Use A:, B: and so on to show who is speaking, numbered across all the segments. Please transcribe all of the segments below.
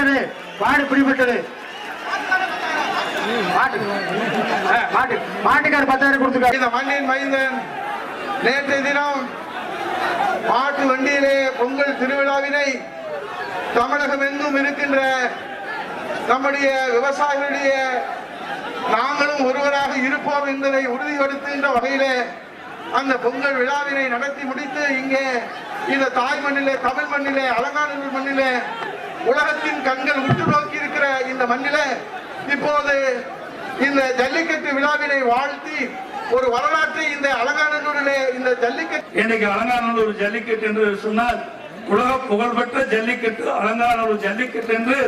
A: பிடிபட்டது பாடு பிடிபட்டது. மாட்டு. மாட்டுக்கார் பத்தாயிரம் கொடுத்துருக்காரு.
B: இந்த மண்ணின் மைந்தன் நேற்று தினம் மாட்டு வண்டியிலே பொங்கல் திருவிழாவினை தமிழகம் எங்கும் இருக்கின்ற நம்முடைய விவசாயிகளுடைய நாங்களும் ஒருவராக இருப்போம் என்பதை உறுதிப்படுத்துகின்ற வகையிலே அந்த பொங்கல் விழாவினை நடத்தி முடித்து இங்கே இந்த தாய் மண்ணிலே தமிழ் மண்ணிலே அலங்காநல்லூர் மண்ணிலே உலகத்தின் கண்கள் உற்று நோக்கி இருக்கிற இந்த மண்ணில இப்போது இந்த ஜல்லிக்கட்டு விழாவினை வாழ்த்தி ஒரு வரலாற்றை இந்த அலங்காநல்லூரிலே இந்த ஜல்லிக்கட்டு
C: இன்னைக்கு அலங்காநல்லூர் ஜல்லிக்கட்டு என்று சொன்னால் உலக புகழ்பெற்ற ஜல்லிக்கட்டு அலங்காநல்லூர் ஜல்லிக்கட்டு என்று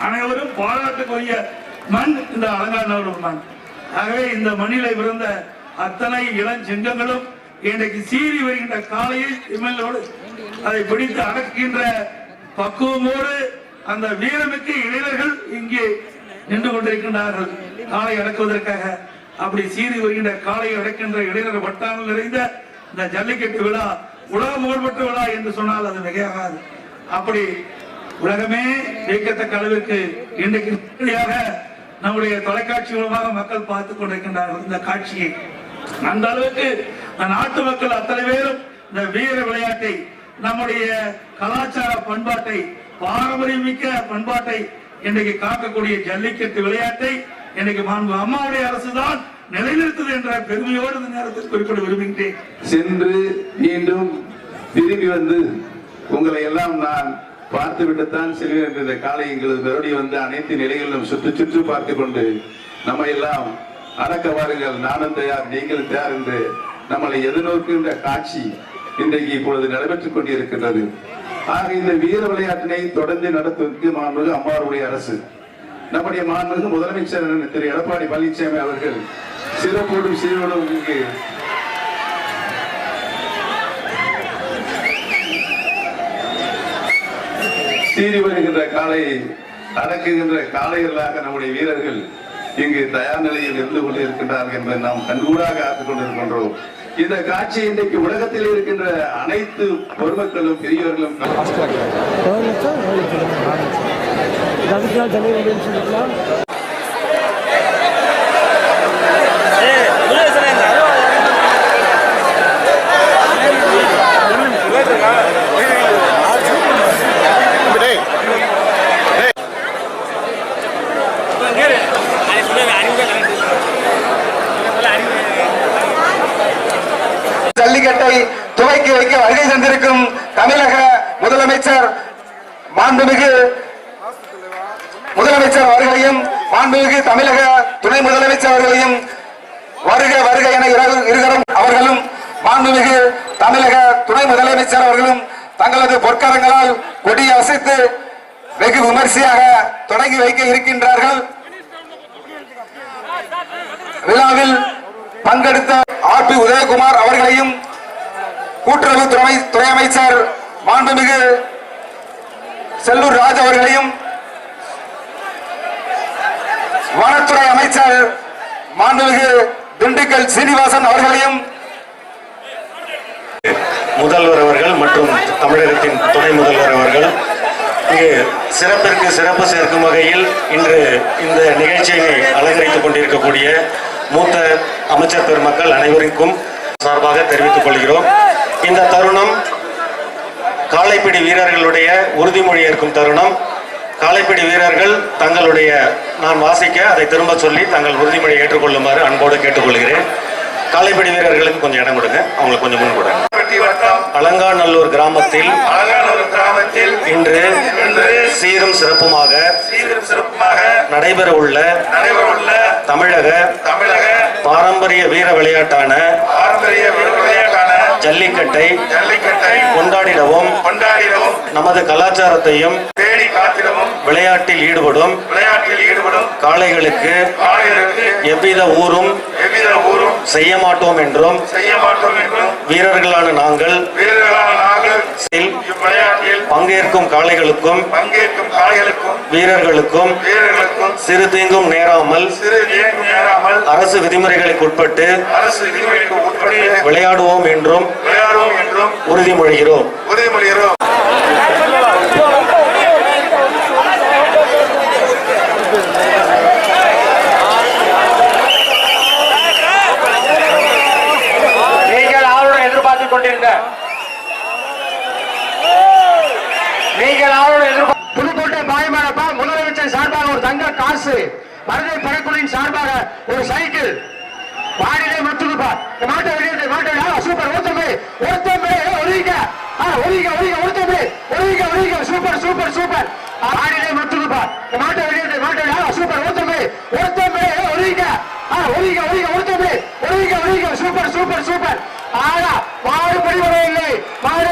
C: அனைவரும் பாராட்டுக்குரிய மண் இந்த அலங்காநல்லூர் மண். ஆகவே இந்த மண்ணில பிறந்த அத்தனை இளஞ்செங்கங்களும் இன்றைக்கு சீறி வருகின்ற காலையில் இமலோடு அதை பிடித்து அடக்குகின்ற பக்குவமோடு அந்த வீரமிக்க இளைஞர்கள் இங்கே நின்று கொண்டிருக்கின்றார்கள். காலை அடக்குவதற்காக அப்படி சீறி வருகின்ற காலை அடக்கின்ற இளைஞர் வட்டாமல் நிறைந்த இந்த ஜல்லிக்கட்டு விழா உலக புகழ்பெற்ற விழா என்று சொன்னால் அது மிகையாகாது. அப்படி உலகமே வியக்கத்தக்க அளவிற்கு இன்றைக்கு நம்முடைய தொலைக்காட்சி மூலமாக மக்கள் பார்த்துக் கொண்டிருக்கின்றார்கள் இந்த காட்சியை. அந்த அளவுக்கு நாட்டு மக்கள் அத்தனை பேரும் இந்த வீர விளையாட்டை நம்முடைய கலாச்சார பண்பாட்டை பாரம்பரியமிக்க பண்பாட்டை இன்றைக்கு காக்கக்கூடிய ஜல்லிக்கட்டு விளையாட்டை இன்னைக்கு மாண்பு அம்மாவுடைய அரசுதான் நிலைநிறுத்தது என்ற பெருமையோடு இந்த நேரத்தில் குறிப்பிட விரும்புகின்றேன்.
D: சென்று மீண்டும் திரும்பி வந்து உங்களை எல்லாம் நான் பார்த்து விட்டுத்தான் செல்வேன் என்ற இந்த காலை எங்களது மறுபடியும் வந்து அனைத்து நிலைகளிலும் சுற்று சுற்றி பார்த்து கொண்டு நம்ம எல்லாம் அடக்க வாருங்கள். நானும் தயார் நீங்களும் தயார் என்று நம்மளை எதிர்நோக்குகின்ற காட்சி இன்றைக்கு இப்பொழுது நடைபெற்றுக் கொண்டிருக்கின்றது. ஆக இந்த வீர விளையாட்டினை தொடர்ந்து நடத்துவதற்கு மாண்புமிகு அம்மாவுடைய அரசு. நம்முடைய மாண்புமிகு முதலமைச்சர் திரு. எடப்பாடி பழனிசாமி அவர்கள் சிறப்போடும் சீரோடும் இங்கு சீறி வருகின்ற காலை அடக்குகின்ற காலைகளாக நம்முடைய வீரர்கள் இங்கு தயார் நிலையில் இருந்து கொண்டிருக்கின்றார்கள் என்பதை நாம் கண்கூடாக ஆற்றுக் கொண்டிருக்கின்றோம். இந்த காட்சி இன்றைக்கு உலகத்தில் இருக்கின்ற அனைத்து பொதுமக்களும் பெரியவர்களும்
E: அதுக்கு
B: ஜல்லிக்கட்டை துவக்கி வைக்க வருகை தந்திருக்கும் தமிழக முதலமைச்சர் மாண்புமிகு முதலமைச்சர் அவர்களையும் மாண்புமிகு தமிழக துணை முதலமைச்சர் அவர்களையும் வருக வருக என இருகரும் அவர்களும் மாண்புமிகு தமிழக துணை முதலமைச்சர் அவர்களும் தங்களது பொற்கரங்களால் கொடி அசைத்து வெகு விமர்சையாக தொடங்கி வைக்க இருக்கின்றார்கள். விழாவில் பங்கெடுத்த ஆர் பி உதயகுமார் அவர்களையும் கூட்டுறவு துறை துறை அமைச்சர் மாண்புமிகு செல்லூர் ராஜ் அவர்களையும் வனத்துறை அமைச்சர் மாண்புமிகு திண்டுக்கல் சீனிவாசன் அவர்களையும்
F: முதல்வர் அவர்கள் மற்றும் தமிழகத்தின் துணை முதல்வர் அவர்கள் இங்கு சிறப்பிற்கு சிறப்பு சேர்க்கும் வகையில் இன்று இந்த நிகழ்ச்சியை அலங்கரித்துக் கொண்டிருக்கக்கூடிய மூத்த அமைச்சர் பெருமக்கள் அனைவருக்கும் சார்பாக தெரிவித்துக் கொள்கிறோம். இந்த தருணம் காளைப்பிடி வீரர்களுடைய உறுதிமொழி ஏற்கும் தருணம். காளைப்பிடி வீரர்கள் தங்களுடைய நான் வாசிக்க அதை திரும்ப சொல்லி தங்கள் உறுதிமொழியை ஏற்றுக்கொள்ளுமாறு அன்போடு கேட்டுக்கொள்கிறேன். காளைப்பிடி வீரர்களுக்கு கொஞ்சம் இடம் கொடுங்க. அவங்களுக்கு கொஞ்சம் முன் கொடுங்க. அலங்காநல்லூர் கிராமத்தில்
B: கிராமத்தில்
F: இன்று சீரும் சிறப்புமாக
B: சீரும் சிறப்புமாக
F: நடைபெற உள்ள தமிழக
B: தமிழக
F: பாரம்பரிய வீர விளையாட்டான
B: பாரம்பரிய விளையாட்டான
F: ஜல்லிக்கட்டை
B: ஜல்லிக்கட்டை
F: கொண்டாடிடவும்
B: கொண்டாடிடவும்
F: நமது கலாச்சாரத்தையும்
B: பேணி காத்திடவும்
F: விளையாட்டில் ஈடுபடும்
B: விளையாட்டில் ஈடுபடும்
F: காளைகளுக்கு எவ்வித ஊரும்
B: எவ்வித ஊரும்
F: செய்ய மாட்டோம் என்றும் வீரர்களான நாங்கள் பங்கேற்கும் காளைகளுக்கும்
B: பங்கேற்கும் காளைகளுக்கும்
F: வீரர்களுக்கும்
B: வீரர்களுக்கும்
F: சிறு தீங்கும் நேராமல்
B: சிறு இயங்கும் நேராமல்
F: அரசு விதிமுறைகளுக்கு உட்பட்டு
B: அரசு விதிமுறைகளுக்கு உட்பட்டு
F: விளையாடுவோம் என்றும்
B: விளையாடுவோம் என்றும்
F: உறுதிமொழிகிறோம்.
B: உறுதிமொழிகிறோம்.
A: கொண்டிருந்த நீங்கள் ஆளுநர் புதுக்கோட்டை மாயமானப்பா முதலமைச்சர் சார்பாக ஒரு தங்க காசு மருதை படக்குழுவின் சார்பாக ஒரு சைக்கிள். வாடிலே முத்துக்குப்பா மாட்டை வெளியே மாட்டை சூப்பர் ஒருத்தமே ஒருத்தமே ஒருவிங்க ஒருவிங்க ஒருவிங்க ஒருத்தமே ஒருவிங்க ஒருவிங்க சூப்பர் சூப்பர் சூப்பர். வாடிலே முத்துக்குப்பா மாட்டை வெளியே மாட்டை சூப்பர் ஒருத்தமே ஒருத்தமே ஒருவிங்க ஒருவிங்க ஒருவிங்க ஒருத்தமே ஒருவிங்க ஒருவிங்க சூப்பர் சூப்பர் சூப்பர். ஆனா மாடு படிவரே இல்லை. மாடு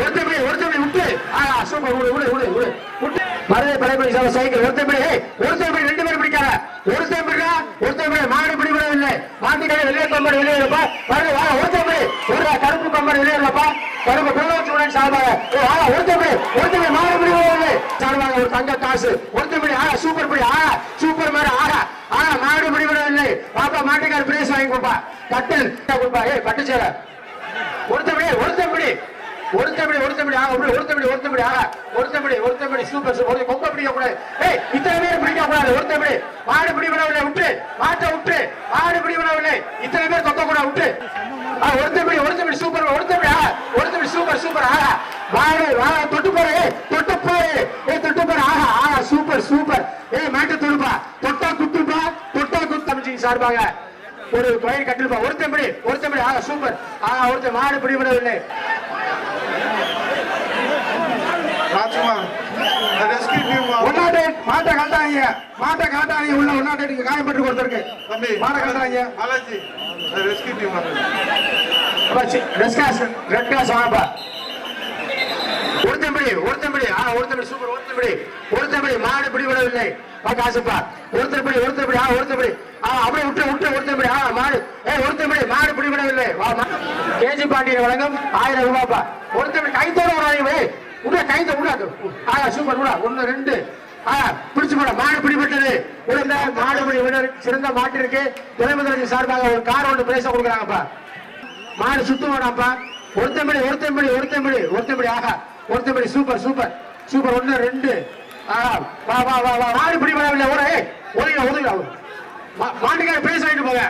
A: ஒருத்தம்பி ஒருத்தம்பி விட்டு. ஆ சூப்பர் விடு விடு விடு விடு. விட்டு. மருதை படைப்படி சார் சைக்கிள் ஒருத்தம்பி ஏய் ஒருத்தம்பி ரெண்டு பேரும் பிடிக்காத. ஒருத்தம்பிடா ஒருத்தம்பி மாடு பிடிபடவில்லை மாட்டுக்கடை வெளியே கம்பெனி வெளியே இருப்பா. மருதை வா ஒருத்தம்பி ஒரு கருப்பு கம்பெனி வெளியே இருப்பா. கருப்பு பிரதோச்சுடன் சார்பாக ஏய், ஆ ஒருத்தம்பி ஒருத்தம்பி மாடு பிடிபடவில்லை சார்பாக ஒரு தங்க காசு. ஒருத்தம்பி ஆ சூப்பர் படி ஆ சூப்பர் மாதிரி ஆகா. மாடு பிடிபடவில்லை பாப்பா மாட்டுக்கார பிரைஸ் வாங்கி கொடுப்பா. கட்டில் கொடுப்பா. ஏ பட்டு சேர ஒருத்தபடி ஒருத்தபடி ஒருத்தபடி ஒருத்தபடி ஆக அப்படி ஒருத்தபடி ஒருத்தபடி ஆக ஒருத்தபடி ஒருத்தபடி சூப்பர் சூப்பர். ஒரு கொம்ப பிடிக்க கூடாது. ஏய் இத்தனை பேர் பிடிக்க கூடாது. ஒருத்தபடி மாடு பிடிவிடவில்லை விட்டு மாட்டை விட்டு மாடு பிடிவிடவில்லை இத்தனை பேர் கொக்க கூட விட்டு ஆ ஒருத்தபடி ஒருத்தபடி சூப்பர் ஒருத்தபடி ஆக ஒருத்தபடி சூப்பர் சூப்பர். ஆக வாடு வா தொட்டு போற ஏ தொட்டு போய் ஏய் தொட்டு போற ஆஹா ஆஹா சூப்பர் சூப்பர். ஏய் மாட்டு தொடுப்பா. தொட்டா தொட்டா தமிழ்ச்சி சார்பாக ஒரு கோயில் கட்டிருப்பா ஒருத்தம்படி ஒருத்தம்படி ஆக சூப்பர். ஆ ஒருத்தன் மாடு பிடிபடவில்லை மாட்டை கலட்டாங்க மாட்டை கலட்டாங்க உள்ள ஒன்னாட்டை காயப்பட்டு கொடுத்துருக்கு.
B: தம்பி
A: மாடை கலட்டாங்க
B: Balaji rescue team
A: red class red class வாங்கப்பா. ஒருத்தம்படி ஒருத்தம்படி ஆ ஒருத்தம்படி சூப்பர் ஒருத்தம்படி ஒருத்தம்படி மாடு பிடிபடவில்லை வா காசுப்பா ஒருத்தம்படி ஒருத்தம்படி ஆ ஒருத்தம்படி ஆ அப்படியே விட்டு விட்டு ஒருத்தம்படி ஆ மாடு. ஏ ஒருத்தம்படி மாடு பிடிபடவில்லை. வா கேஜி பாண்டியன் வழங்கும் ஆயிரம் ரூபாய்ப்பா ஒருத்தம்படி கைத்தோட வராங்க உள்ள கைத்த உள்ள ஆ சூப்பர் உள்ள ஒன்னு ரெண்டு. ஆ பிடிச்சு போட. மாடு பிடிபட்டது. உடனே மாடு பிடி விட சிறந்த மாட்டிற்கு துணைமுதலமைச்சர் சார்பாக ஒரு கார் ஒன்று பிரைஸா கொடுக்குறாங்கப்பா. மாடு சுத்து வேணாப்பா ஒருத்தம்படி ஒருத்தம்படி ஒருத்தம்படி ஒருத்தம்படி ஆகா ஒருத்தம்படி சூப்பர் சூப்பர். சூப்பர் ஒண்ணு ரெண்டு. வா வா வா வா. மாடு பிடி வரவில்லை. ஒரு ஏய், ஒதுங்க ஒதுங்க மா- மாட்டுக்கார பேச வாங்கிட்டு போங்க.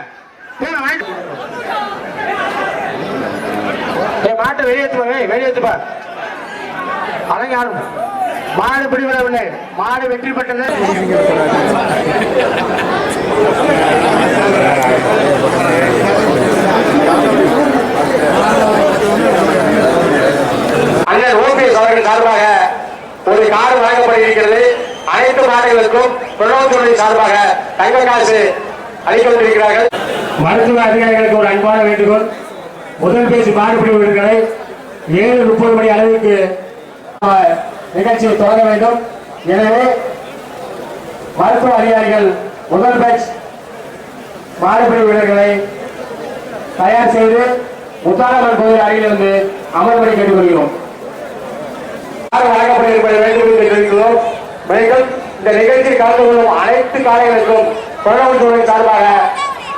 A: போங்க வாங்கிட்டு போங்க. ஏய் மாட்டை வெளியேற்றுப்பா ஏய் வெளியேற்றுப்பா அலங்காரம் மாடு பிடிபடவில்லை மாடு வெற்றி பெற்றது. அண்ணன் ஓபிஎஸ் அவர்கள் சார்பாக கார் வழங்கப்பட இருக்கிறது. அனைத்து மாநிலங்களுக்கும் பிரதமத்துறை சார்பாக தங்க காசு அளிக்கப்பட்டிருக்கிறார்கள் மருத்துவ அதிகாரிகளுக்கு ஒரு அன்பான வேண்டுகோள். முதல் பேசி மாடுபிடி வீடுகளை ஏழு முப்பது மணி அளவுக்கு நிகழ்ச்சியை தொடங்க வேண்டும். எனவே மருத்துவ அதிகாரிகள் முதல் பேட்ச் மாறுபடி வீரர்களை தயார் செய்து முத்தாரம்மன் கோவில் அருகிலிருந்து அமர்படி கேட்டுக்கொள்கிறோம். யார் வழங்கப்பட வேண்டும் என்று தெரிவிக்கிறோம் மேலும் இந்த நிகழ்ச்சியில் கலந்து கொள்ளும் அனைத்து காலைகளுக்கும் புலனவுத்துறை சார்பாக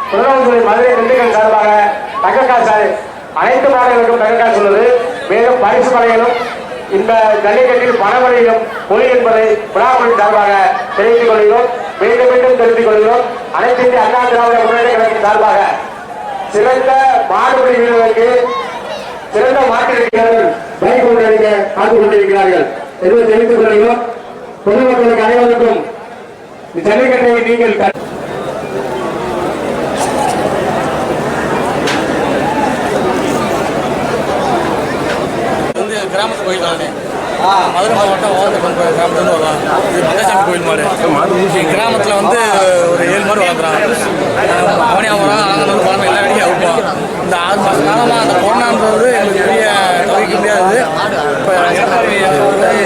A: புலனவுத்துறை மதுரை திண்டுக்கல் சார்பாக தங்கக்காசு அனைத்து மாநிலங்களுக்கும் தங்கக்காசு உள்ளது. மேலும் பரிசு மலைகளும் இந்த ஜல்லிக்கட்டில் பணமழையிலும் பொய் என்பதை விழாக்குழு சார்பாக தெரிவித்துக் கொள்கிறோம். மீண்டும் மீண்டும் தெரிவித்துக் கொள்கிறோம். அனைத்து இந்திய அண்ணா திராவிட முன்னேற்ற கழகத்தின் சார்பாக சிறந்த மாடுபிடி வீரர்களுக்கு சிறந்த மாற்றிருக்கிறார்கள் பைக் கொண்டிருக்க காத்துக் கொண்டிருக்கிறார்கள். என்று தெரிவித்துக் கொள்கிறோம். பொதுமக்களுக்கு அனைவருக்கும் இந்த ஜல்லிக்கட்டை நீங்கள்
G: வந்து கிராமத்து கோயில் தானே மதுரை மாவட்டம் ஓரத்தை கோயில் கிராமத்துலேருந்து வரலாம் இது மங்கசாமி கோயில் மாடு. கிராமத்தில் வந்து ஒரு ஏழு மாடு வளர்க்குறாங்க அவனியாபுரம் அலங்கநல்லூர் பழமை எல்லா வேலையும் அவுப்போம் இந்த ஆறு மாத காலமாக அந்த கொரோனான்றது எங்களுக்கு பெரிய தவிர்க்க முடியாது. இப்போ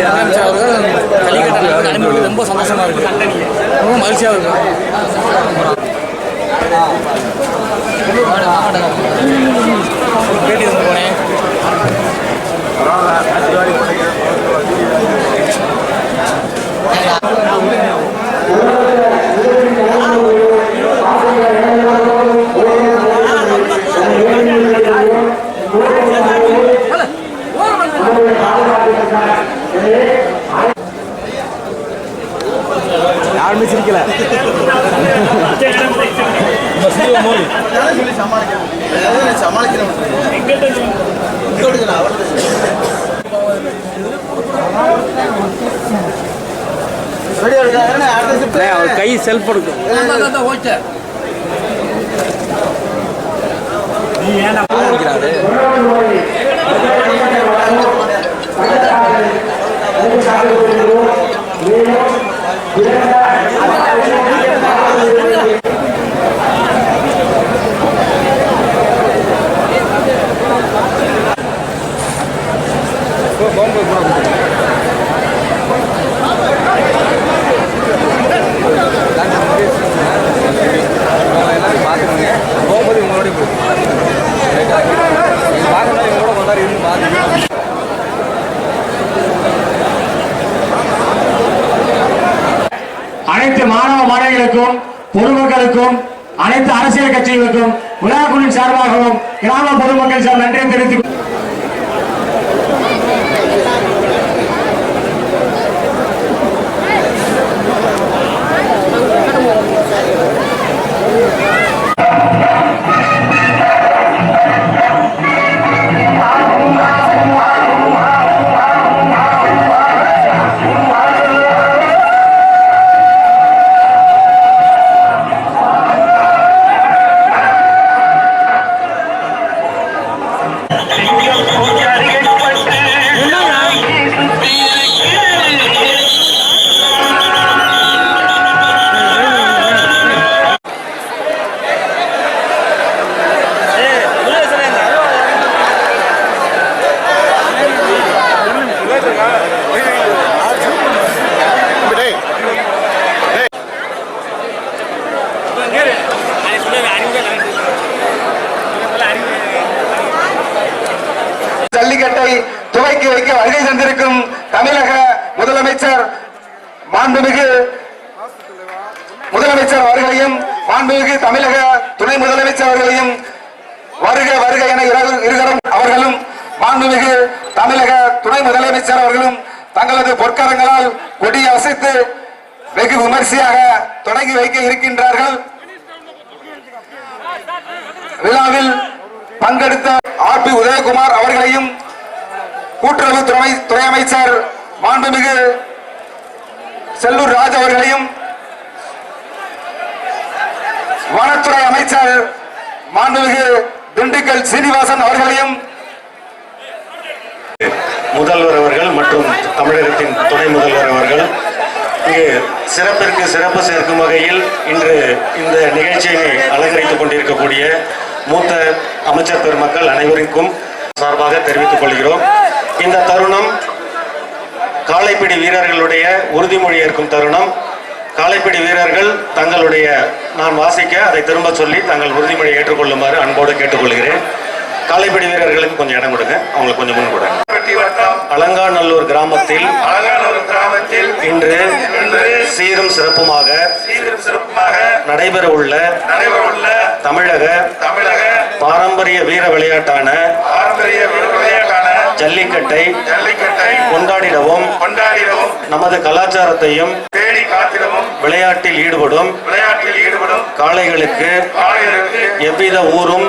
G: முதலமைச்சர் அவர்கள் ஜல்லிக்கட்டை நடத்த ரொம்ப சந்தோஷமாக இருக்குது ரொம்ப மகிழ்ச்சியாக இருக்கும் பேட்டி போனேன்
A: அவர் கை செல்ஃப் எடுக்கும் போகும்போது
B: கட்சிகளுக்கும் விழாக்குழுவின் சார்பாகவும் கிராம பொதுமக்கள் சார் நன்றியை தெரிவித்துக் வெகு விமர்சையாக தொடங்கி வைக்க இருக்கின்றார்கள். விழாவில் பங்கெடுத்த ஆர் பி உதயகுமார் அவர்களையும் கூட்டுறவு துறை துறை அமைச்சர் மாண்புமிகு செல்லூர் ராஜ் அவர்களையும் வனத்துறை அமைச்சர் மாண்புமிகு திண்டுக்கல் சீனிவாசன் அவர்களையும்
F: முதல்வர் அவர்கள் மற்றும் தமிழகத்தின் துணை முதல்வர் அவர்கள் இது சிறப்பிற்கு சிறப்பு சேர்க்கும் வகையில் இன்று இந்த நிகழ்ச்சியை அலங்கரித்துக் கொண்டிருக்கக்கூடிய மூத்த அமைச்சர் பெருமக்கள் அனைவருக்கும் சார்பாக தெரிவித்துக் கொள்கிறோம். இந்த தருணம் காளைப்பிடி வீரர்களுடைய உறுதிமொழி ஏற்கும் தருணம். காளைப்பிடி வீரர்கள் தங்களுடைய நான் வாசிக்க அதை திரும்ப சொல்லி தங்கள் உறுதிமொழியை ஏற்றுக்கொள்ளுமாறு அன்போடு கேட்டுக்கொள்கிறேன். காளைப்பிடி வீரர்களுக்கு கொஞ்சம் இடம் கொடுங்க. அவங்களுக்கு கொஞ்சம் முன் கொடுங்க அலங்காநல்லூர் கிராமத்தில்
H: கிராமத்தில்
F: இன்று சீரும் சிறப்புமாக நடைபெற உள்ள தமிழக
H: தமிழக
F: பாரம்பரிய வீர விளையாட்டான
H: பாரம்பரிய விளையாட்டான
F: ஜல்லிக்கட்டை
H: ஜல்லிக்கட்டை
F: கொண்டாடிடவும்
H: கொண்டாடிடவும்
F: நமது கலாச்சாரத்தையும்
H: பேணி காத்திடவும்
F: விளையாட்டில் ஈடுபடும்
H: விளையாட்டில் ஈடுபடும்
F: காளைகளுக்கு எவ்வித ஊரும்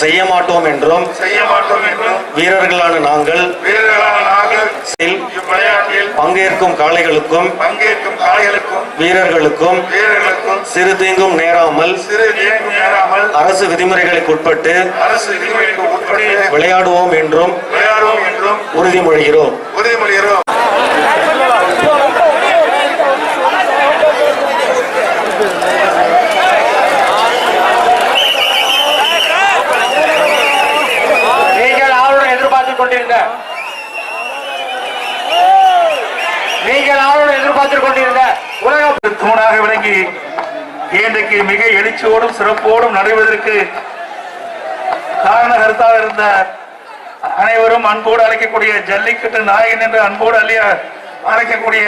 F: செய்ய மாட்டோம் என்றும் வீரர்களான நாங்கள் பங்கேற்கும் காளைகளுக்கும் வீரர்களுக்கும்
H: வீரர்களுக்கும்
F: சிறு தீங்கும் நேராமல்
H: சிறு நேராமல்
F: அரசு விதிமுறைகளுக்கு உட்பட்டு
H: அரசு விதிமுறைகளுக்கு உட்பட்டு
F: விளையாடுவோம் என்றும்
H: விளையாடுவோம் என்றும்
F: உறுதிமொழிகிறோம்
H: உறுதிமொழிகிறோம்
B: நீங்கள் ஆளுடன் எதிர்பார்த்துக் கொண்டிருந்த நீங்கள் ஆளுடன் எதிர்பார்த்துக் கொண்டிருந்த உலக
C: தூணாக விளங்கி இன்றைக்கு மிக எழுச்சியோடும் சிறப்போடும் நடைபெறுவதற்கு காரணகர்த்தாக இருந்த அனைவரும் அன்போடு அழைக்கக்கூடிய ஜல்லிக்கட்டு நாயகன் என்று அன்போடு அழிய அழைக்கக்கூடிய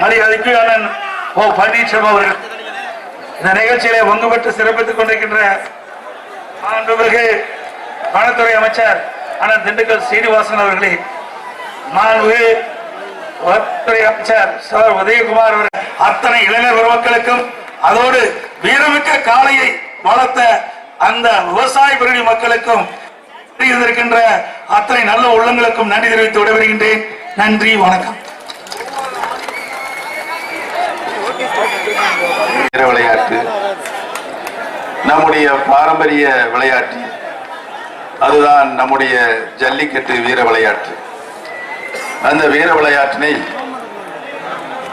C: மரியாதைக்கு அண்ணன் ஓ பன்னீர்செல்வம் அவர்கள். இந்த நிகழ்ச்சியிலே பங்கு பெற்று சிறப்பித்துக் கொண்டிருக்கின்ற மாண்புமிகு வனத்துறை அமைச்சர் அண்ணன் திண்டுக்கல் சீனிவாசன் அவர்களே மாண்புமிகு வனத்துறை அமைச்சர் சார் உதயகுமார் அவர்கள் அத்தனை இளைஞர் பெருமக்களுக்கும் அதோடு வீரமிக்க காளையை வளர்த்த அந்த விவசாய பிரிவு மக்களுக்கும் இருந்திருக்கின்ற அத்தனை நல்ல உள்ளங்களுக்கும் நன்றி தெரிவித்து விடைபெறுகின்றேன். நன்றி வணக்கம்.
D: வீர விளையாட்டு. நம்முடைய பாரம்பரிய விளையாட்டு. அதுதான் நம்முடைய ஜல்லிக்கட்டு வீர விளையாட்டு. அந்த வீர விளையாட்டினை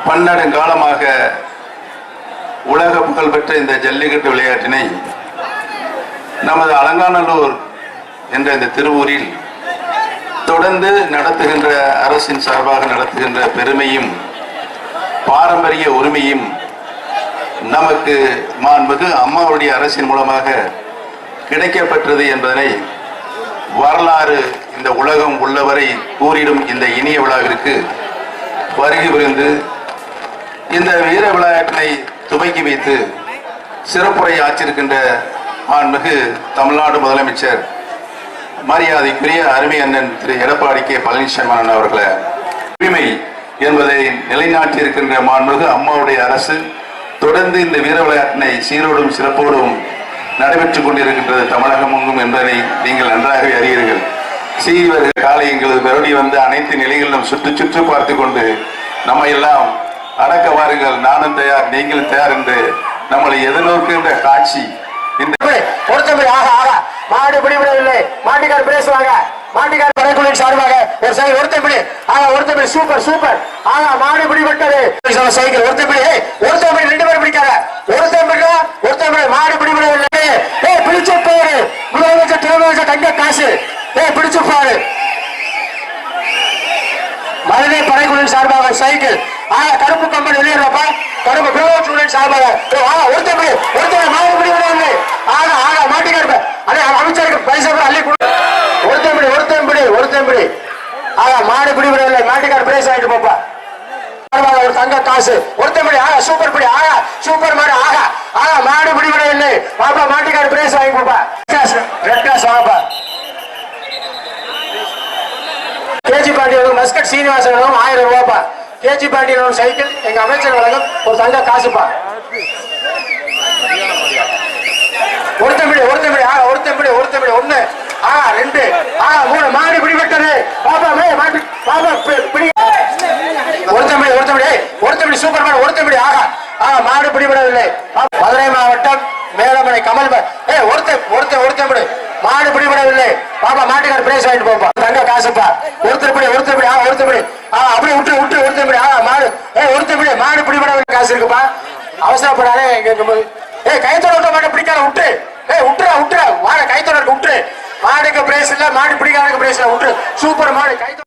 D: பன்னெடுங்காலமாக உலக புகழ்பெற்ற இந்த ஜல்லிக்கட்டு விளையாட்டினை நமது அலங்காநல்லூர் என்ற இந்த திருவூரில் தொடர்ந்து நடத்துகின்ற அரசின் சார்பாக நடத்துகின்ற பெருமையும் பாரம்பரிய உரிமையும் நமக்கு மாண்பது அம்மாவுடைய அரசின் மூலமாக கிடைக்கப்பெற்றது என்பதனை வரலாறு இந்த உலகம் உள்ளவரை கூறிடும் இந்த இனிய விழாவிற்கு வருகை புரிந்து இந்த வீர விளையாட்டினை துவங்கி வைத்து சிறப்புரை ஆற்றிருக்கின்ற மாண்புமிகு தமிழ்நாடு முதலமைச்சர் மரியாதைக்குரிய அருமை அண்ணன் திரு எடப்பாடி கே பழனிசாமி அண்ணன் அவர்களை உரிமை என்பதை நிலைநாட்டி இருக்கின்ற மாண்புமிகு அம்மாவுடைய அரசு தொடர்ந்து இந்த வீர விளையாட்டினை சீரோடும் சிறப்போடும் நடைபெற்றுக் கொண்டிருக்கின்றது தமிழகம் எங்கும் என்பதை நீங்கள் நன்றாகவே அறிவீர்கள். சீவர்கள் காலை எங்களது பெருடி வந்து அனைத்து நிலைகளிலும் சுற்று சுற்று பார்த்து கொண்டு நம்ம எல்லாம் அடக்க வாருங்கள். நானும் தயார். நீங்களும் தயார் என்று நம்மளை எதிர்நோக்குகின்ற காட்சி. இந்த
A: ஒருத்தம்பி ஆக ஆக. மாடு பிடிபடவில்லை. மாட்டுக்கார் பேசுவாங்க. மாட்டுக்கார் படைக்குழுவின் சார்பாக ஒரு சைக்கிள் ஒருத்தம்பி ஆக ஒருத்தம்பி சூப்பர் சூப்பர். ஆக மாடு பிடிபட்டது. சைக்கிள் ஒருத்தம்பி ஏய், ஒருத்தம்பி ரெண்டு பேரும் பிடிக்காத. ஒருத்தம்பி ஒருத்தம்பி மாடு பிடிபடவில்லை. ஏய் பிடிச்ச பேரு முதலமைச்சர் துணைமைச்சர் தங்க காசு. ஏய் பிடிச்சு பாரு. மதுரை படைக்குழுவின் சார்பாக சைக்கிள். ஆக கருப்பு கம்பெனி வெளியேறப்பா. கருப்பு பிரதமர் சார்பாக. ஏய், ஒருத்தர் ஒருத்தம்பி ஒருத்தம்பி மாடு பிடிபடவில்லை ஆக ஆக மாட்டுக்கார் அதே அமைச்சருக்கு பைசா கூட அள்ளி கொடு. ஒருத்தம்படி ஒருத்தன் பிடி ஆக மாடு பிடிபடவில்லை மாட்டுக்கார் பிரைஸ் ஆயிட்டு போப்பா. ஒரு தங்க காசு. ஒருத்தம்படி ஆக சூப்பர் படி ஆக சூப்பர் மாடு ஆக ஆக மாடு பிடிபடவில்லை பாப்பா மாட்டுக்கார் பிரைஸ் வாங்கி கொடுப்பா ரெட் கிளாஸ் வாங்கப்பா. கேஜி பாண்டி மஸ்கட் சீனிவாசனும் ஆயிரம் ரூபாப்பா. கேஜி பாண்டியன் சைக்கிள் எங்க அமைச்சர் வழங்கும் ஒரு தங்க காசுப்பா. ஒருத்தம்படி ஒருத்தம்படி ஆ ஒருத்தம்படி ஒருத்தம்படி ஒண்ணு ஆ ரெண்டு ஆ மூணு மாடு பிடிபட்டது. பாப்பா மே மாட்டு பாப்பா பிடி. ஒருத்தம்படி ஒருத்தம்படி ஏய், சூப்பர் மாடு ஒருத்தம்படி ஆகா. ஆ மாடு பிடிபடவில்லை. மதுரை மாவட்டம் மேலமலை கமல் ஏ ஏய் ஒருத்த ஒருத்த மாடு பிடிபடவில்லை. பாப்பா மாட்டுக்கார பிரைஸ் வாங்கிட்டு போப்பா தங்க காசுப்பா ஒருத்தப்படி ஒருத்தப்படி ஆ ஒருத்தப்படி ஆ அப்படியே விட்டு விட்டு ஒருத்தப்படி ஆ மாடு ஏய் ஒருத்தப்படி மாடு பிடிபடவில்லை காசு இருக்குப்பா அவசரப்படாதே ஏ கைத்தோட விட்ட மாட்டை பிடிக்காத விட்டு. ஏ விட்டுறா விட்டுறா. வாட கைத்தோட விட்டுரு. மாடுக்கு பிரேஸ் இல்ல மாடு பிடிக்காதக்கு பிரேஸ் இல்ல விட்டு சூப்பர் மாடு கைத்தோட